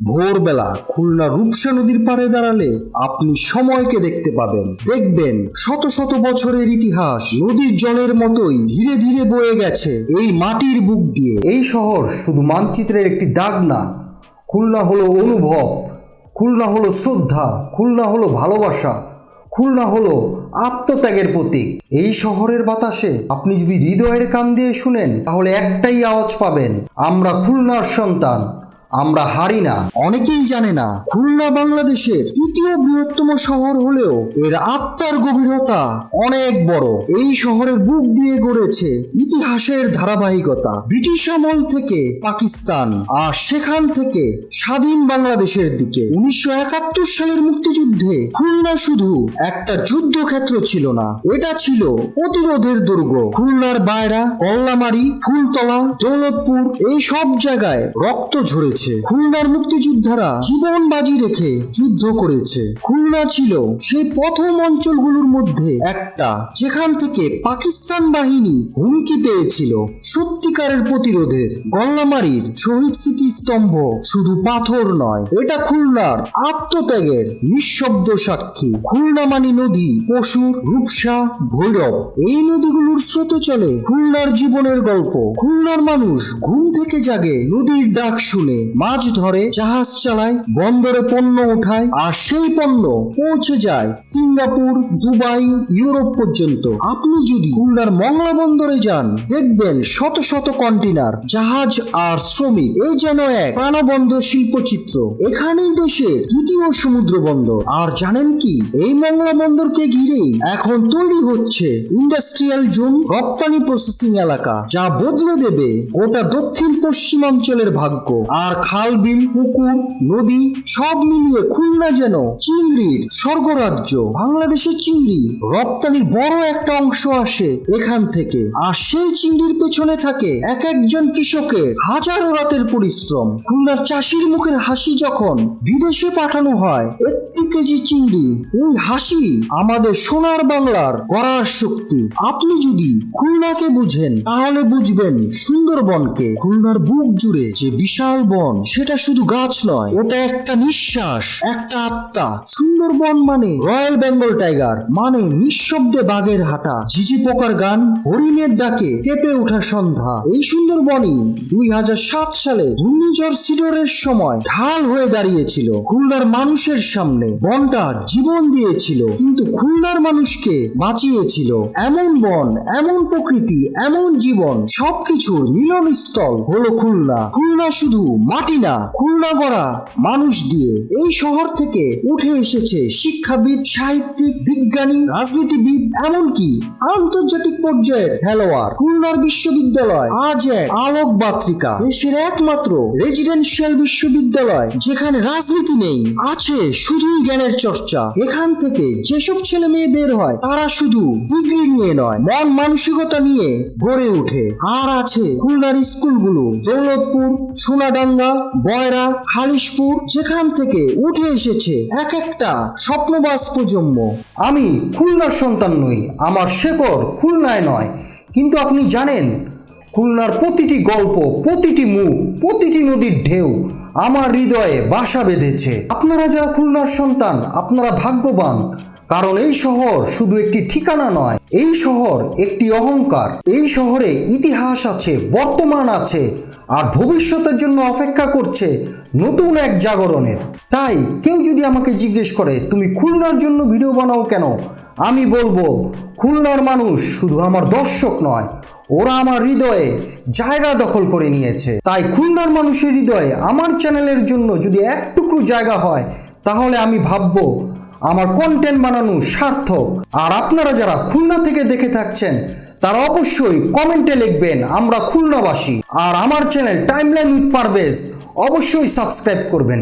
ভোরবেলা খুলনা রূপসা নদীর পাড়ে দাঁড়ালে আপনি সময়কে দেখতে পাবেন। দেখবেন শত শত বছরের ইতিহাস নদীর জলের মতোই ধীরে ধীরে বয়ে গেছে এই মাটির বুক দিয়ে। এই শহর শুধু মানচিত্রের একটি দাগ না, খুলনা হলো অনুভব, খুলনা হলো শ্রদ্ধা, খুলনা হলো ভালোবাসা, খুলনা হলো আত্মত্যাগের প্রতীক। এই শহরের বাতাসে আপনি যদি হৃদয়ের কান দিয়ে শুনেন, তাহলে একটাই আওয়াজ পাবেন, আমরা খুলনার সন্তান। আমরা হারি না। অনেকেই জানে না, খুলনা বাংলাদেশের তৃতীয় বৃহত্তম শহর হলেও এর আত্মার গভীরতা অনেক বড়। এই শহরের বুক দিয়ে গড়েছে ইতিহাসের ধারাবাহিকতা, ব্রিটিশ আমল থেকে পাকিস্তান আর সেখান থেকে স্বাধীন বাংলাদেশের দিকে। উনিশশো একাত্তর সালের মুক্তিযুদ্ধে খুলনা শুধু একটা যুদ্ধক্ষেত্র ছিল না, এটা ছিল প্রতিরোধের দুর্গ। খুলনার বায়রা, কল্লামারি, ফুলতলা, দৌলতপুর, এই সব জায়গায় রক্ত ঝরেছে। খুলনার মুক্তিযোদ্ধারা জীবন বাজি রেখে যুদ্ধ করেছে। খুলনা ছিল সেই প্রথম অঞ্চলগুলোর মধ্যে একটা, যেখান থেকে পাকিস্তান বাহিনী হুমকি পেয়েছিল সত্যিকারের প্রতিরোধের। গল্লামারির শহীদ স্মৃতিস্তম্ভ শুধু পাথর নয়, এটা খুলনার আত্মত্যাগের নিঃশব্দ সাক্ষী। খুলনামানি নদী পশুর রূপসা, ভৈরব। এই নদীগুলোর স্রোতে চলে খুলনার জীবনের গল্প। খুলনার মানুষ ঘুম থেকে জাগে নদীর ডাক শুনে। মাছ ধরে জাহাজ চালায়, বন্দরে পণ্য ওঠায় আর সেই পণ্য পৌঁছে যায় সিঙ্গাপুর, দুবাই, ইউরোপ পর্যন্ত। আপনি যদি খুলনার মংলা বন্দরে যান, দেখবেন শত শত কন্টেনার জাহাজ আর শ্রমিক। এই যেন এক প্রাণবন্ধ শিল্পচিত্র। এখানেই দেশের দ্বিতীয় সমুদ্র বন্দর। আর জানেন কি, এই মংলা বন্দরকে ঘিরেই এখন তৈরি হচ্ছে ইন্ডাস্ট্রিয়াল জোন রপ্তানি প্রসেসিং এলাকা, যা বদলে দেবে গোটা দক্ষিণ পশ্চিমাঞ্চলের ভাগ্য। আর খাল, বিল, পুকুর, নদী সব মিলিয়ে খুলনা যেন চিংড়ির স্বর্গরাজ্য, বাংলাদেশের চিংড়ি। রপ্তানির বড় একটা অংশ আসে এখান থেকে। আর সেই চিংড়ির পেছনে থাকে এক একজন কৃষকের হাজারো রাতের পরিশ্রম। খুলনার চাষির মুখের হাসি যখন বিদেশে পাঠানো হয়, একটি কেজি চিংড়ি ওই হাসি আমাদের সোনার বাংলার গড়ার শক্তি। আপনি যদি খুলনাকে বুঝেন, তাহলে বুঝবেন সুন্দরবনকে। খুলনার বুক জুড়ে যে বিশাল বন সেটা শুধু গাছ নয়, ওটা একটা নিঃশ্বাস, একটা আত্মা। সুন্দরবন মানে রয়্যাল বেঙ্গল টাইগার মানে নিঃশব্দে বাঘের হাঁটা। ঝিঝি পোকার গান, হরিণের ডাকে কেঁপে ওঠা সন্ধ্যা। এই সুন্দরবনই দুই হাজার সাত সালে ঘূর্ণিঝড় সিডরের সময় ঢাল হয়ে দাঁড়িয়েছিল। খুলনার মানুষের সামনে বনটা জীবন দিয়েছিল, কিন্তু খুলনার মানুষকে বাঁচিয়েছিল। এমন বন, এমন প্রকৃতি, এমন জীবন, সবকিছুর মিলনস্থল হলো খুলনা। খুলনা শুধু মাটি না খুলনা গড়া মানুষ দিয়ে এই শহর থেকে উঠে এসেছে শিক্ষাবিদ, সাহিত্যিক, বিজ্ঞানী, রাজনীতিবিদ, এমনকি আন্তর্জাতিক পর্যায়ের খেলোয়াড়। খুলনার বিশ্ববিদ্যালয় আজ এক আলোক বাত্রিকা। দেশের একমাত্র রেজিডেন্সিয়াল বিশ্ববিদ্যালয়, যেখানে রাজনীতি নেই, আছে শুধুই জ্ঞানের চর্চা। এখান থেকে যেসব ছেলে মেয়ে বের হয়, তারা শুধু ডিগ্রি নিয়ে নয়, মন মানসিকতা নিয়ে গড়ে ওঠে। আর আছে খুলনার স্কুলগুলো, দৌলতপুর, সোনাডাঙ্গা বয়রা হালিশপুর যেখান থেকে উঠে এসেছে এক একটা স্বপ্নবাস প্রজন্ম। আমি খুলনার সন্তান নই, আমার শেকড় খুলনায় নয়। কিন্তু আপনি জানেন, খুলনার প্রতিটি গল্প, প্রতিটি মুখ, প্রতিটি নদীর ঢেউ আমার হৃদয়ে বাসা বেঁধেছে। আপনারা যারা খুলনার সন্তান, আপনারা ভাগ্যবান। কারণ এই শহর শুধু একটি ঠিকানা নয়, এই শহর একটি অহংকার। এই শহরে ইতিহাস আছে, বর্তমান আছে আর ভবিষ্যতের জন্য অপেক্ষা করছে নতুন এক জাগরণের। তাই কেউ যদি আমাকে জিজ্ঞেস করে, তুমি খুলনার জন্য ভিডিও বানাও কেন? আমি বলব, খুলনার মানুষ শুধু আমার দর্শক নয়, ওরা আমার হৃদয়ে জায়গা দখল করে নিয়েছে। তাই খুলনার মানুষের হৃদয়ে আমার চ্যানেলের জন্য যদি এক টুকরো জায়গা হয়, তাহলে আমি ভাববো, আমার কন্টেন্ট বানানো সার্থক। আর আপনারা যারা খুলনা থেকে দেখে থাকছেন তারা অবশ্যই কমেন্টে লিখবেন, আমরা খুলনাবাসী। আর আমার চ্যানেল টাইমলাইন উইথ পারভেজ অবশ্যই সাবস্ক্রাইব করবেন।